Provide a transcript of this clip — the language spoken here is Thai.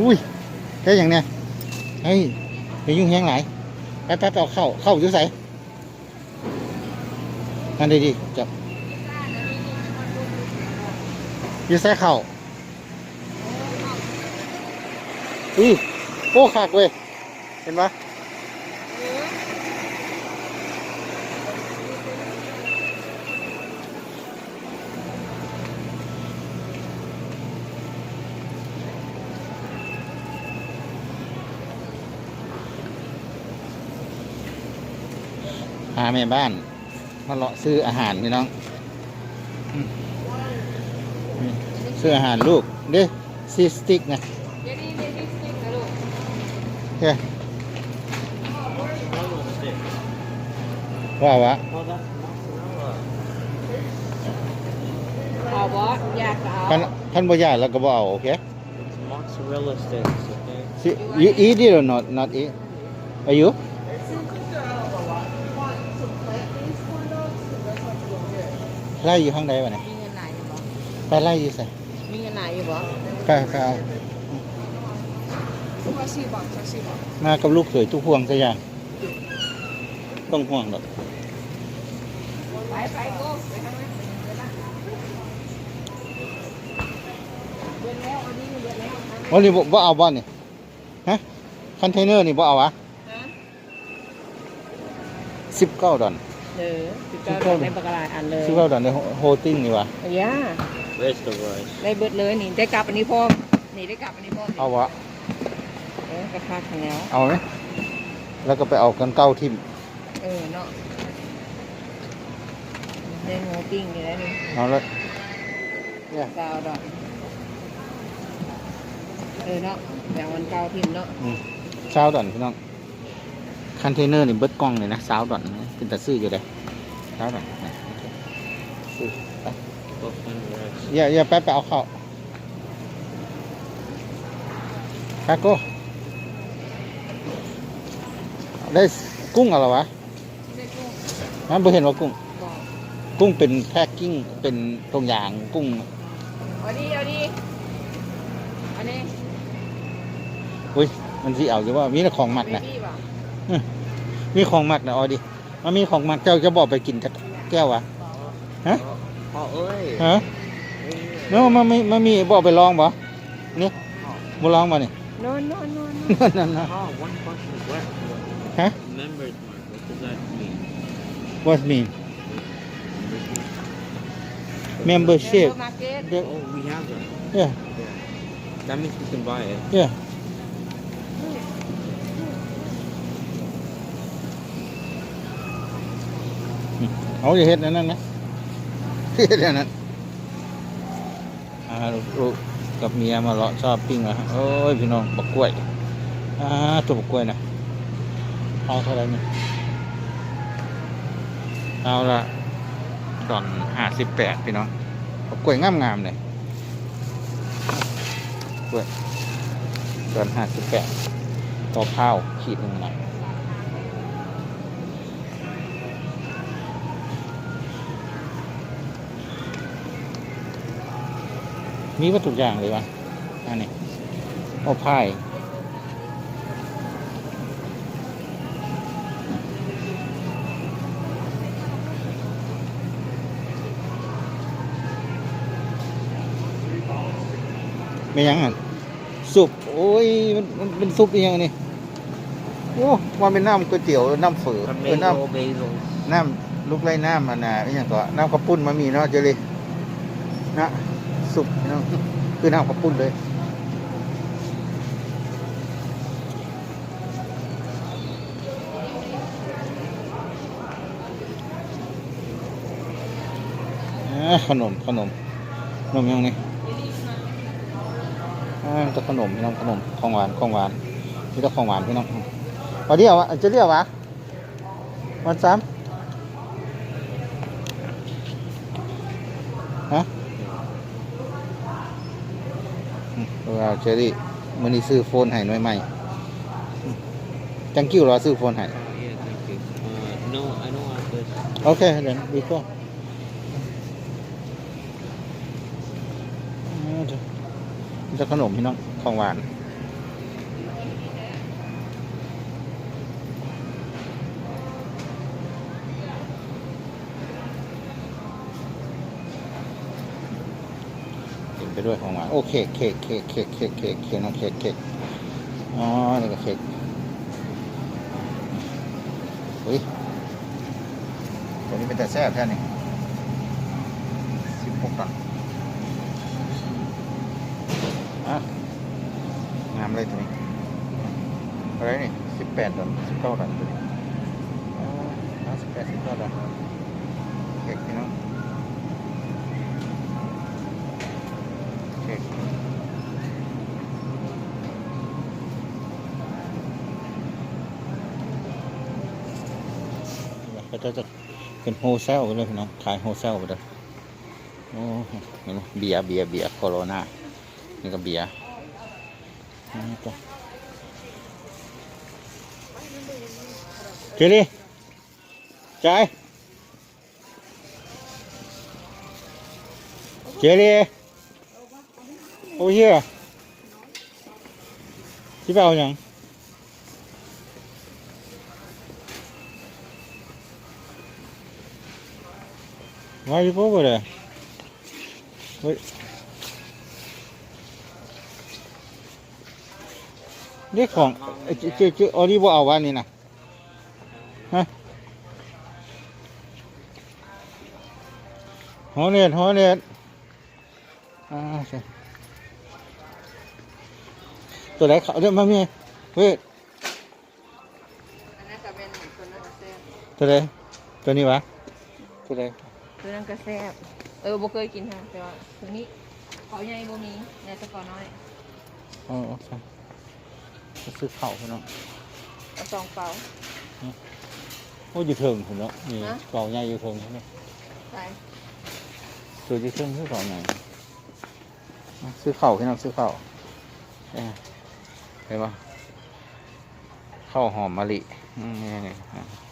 อุ้ยแค่อย่างเนี้ยเฮ้ยไปยุ่งแห้งหลายแปไปไปเอาเข้าเข้าอยู่ใส่นั่นดีดีๆจับอยู่ใส่เข้าอุ้ยโอ้ขากเว้ยเห็นปะาแม่บ้านมาเลาะซื้ออาหารพี่น้องอืมนี่ซื้ออาหารลูกเด้ซีสติ๊กนะเดี๋ยวนี้เดี๋ยวนี้สติ๊กนะลูกเฮ้ยว่าวะเอาบอสอยากจะเอาพันพันบ่ยากแล้วก็บ่เอาโอเค Mozzarella sticks, okay? See, you eat it or not not eat are you ไล่อยู่ข้างใดวะเนี่ยมีเงินไหนอยู่บอสไปไล่อยู่ใส่มีเงินไหนอยู่บอสไปไปเอาข้อสี่บอสข้อสี่บอสมากับลูกเขยทุกพวงซะอย่างต้องห่วงหรอกไปไปโก้ไปทางนั้นไปละเดือนแล้วอันนี้เดือนแล้วทางวันนี้บ่บ่เอาบ่นี่ฮะคอนเทนเนอร์นี่บ่เอาวะนะสิบเก้าดอล เออสิบเก้าในปากกาลายอันเลยสิบเก้าดอลในโฮติ้งนี่วะย่า Where's the rice? ได้เบิดเลยนี่ได้กลับอันนี้พ่อมนี่ได้กลับอันนี้พ่อมเอาวะ เออกระพาคันแล้ว เอาไหมแล้วก็ไปเอากันเก้าทิมเออเนาะได้โงปิ้งอยู่แล้วนี่เอาละเนี่ยกาวดอกเออเนาะแต่วันเกาพิมพ์เนาะเช้าดอนพี่น้อง คอนเทนเนอร์นี่เบิดกล้องเลยนะเช้าดอนนะเป็นตาซื้ออยู่เลยเช้าดอนนะซื้อไป Buffalo rice. อย่าอย่าแป๊บไปเอาเข้าคาโก้ได้กุ้งอะไรวะได้กุ้งมันบ่เห็นว่ากุ้งบอกกุ้งเป็นแพ็กกิ้งเป็นตรงอย่างกุ้งเอาดีเอาดีอันนี้อุ้ยมันที่เอาอยู่ว่ามีแต่ของหมักไม่นะดีป่ะ มีของหมักนะเอาดิมันมีของหมักเจ้าจะบอกไปกินจักแก้ววะ Hả? Họ ơi. ฮะเนาะมันมีมันมีบอกไปลองบ่นี่บ่ลองบ่นี่โน่นโน่นโน่นนั่นนะ Oh, one question. What? Hả? Members mark. What does that mean? what mean Members mark. membership มาร์เก็ต The- Oh, we have that. yeah That means we can buy it. yeah เอาอย่าเฮ็ดอันนั้นนะเฮ็ดอันนั้นอ่าลูกกับเมียมาเลาะชอบปิ้งอะโอ้ยพี่น้องบักกล้วยอ่าตัวบักกล้วยนะเอาเท่าไหร่นี่ยเอาละดอนห้าสิบแปดพี่น้องบักกล้วยงามๆเลยกล้วยดอนห้าสิบแปดต่อเผาขีดหนึ่งนะ มีวัตถุกอย่างเลยวะอันนี้โอ้พายไม่ยังอะซุปโอ้ยมันมันเป็นซุปอีกอย่างนี่โอ้ว่าเป็นน้ำก๋วยเตี๋ยวน้ำเฝอเออน้ Tomato, basil. ำน้ำลูกไล่น้ำมันน่ะอหย่างก็น้ำข้าวปุ้นมามีเนาะเจเลยนะ สุกนาะคือน้ำข้าวปุ้นเลยขนมขนมขนมยังนี่อ่าจะขนมพี่น้องขนมของหวานของหวานนี่ก็ของหวานพี่น้องวันเดียววะจะเรียกวะวันสามฮะอืม เอาเชอรี่มันนี่ซื้อโฟนให้หน่อยใหม่อืมจังกิ้วเรอซื้อโฟนให้ yeah, thank you. Uh, no, I don't want this. โอเคเดี๋ยวดีก็จะขนมพี่น้องของหวาน ด้วยของหวานโอเคเค้กเค้กเค้กเค้กเค้กเค้กน้องเค้กเค้กอ๋อนี่ก็เค้กเฮ้ยตัวนี้เป็นแต่แซ่บแท้นี่สิบหกอะอะงามเลยตัวนี้อะไรนี่สิบแปดดอลสิบเก้าดอลตัวนี้อ๋อสิบแปดสิบเก้าดอลเค้กพี่น้อง ก็จะจะเป็นโฮเซลเลยพี่น้องขายโฮเซลไปเลยโอ้เห็นไหมเบียร์เบียร์เบียร์โคโรนานี่ก็เบียร์นี่ก็เจลี่จ่ายเจลี่โอ้เฮียที่ไป เอาอย่าง Why you over there? Wait. นี่ของเอ้ยเจเจออนี่บ่เอาวันนี้นะฮะฮอเน็ตฮอเน็ตอ่าใช่ตัวไหนเขาเดี๋ยวมามีเฮ้ยอันนั้นก็เป็นตัวนั้นก็แซ่บตัวไหนตัวนี้วะตัวไหน ตัวนั้นก็แซ่บเออบ่เคยกินฮะแต่ว่าตัวนี้เขาใหญ่บ่มีในตะกอน้อยอ๋อใช่จะซื้อข้าวพี่น้องเอาสองเปล่า โอ้ยอยู่เทิงผมเนาะนี่ฮะกล่องใหญ่อยู่เทิงใช่ไหมใส่ตัวที่เครื่องซื้อของไหนอะซื้อเข่าวพี่น้องซื้อเข่าวเอ้ยเห็นปะข้าวหอมมะลิอืมนี่นี่อะอะ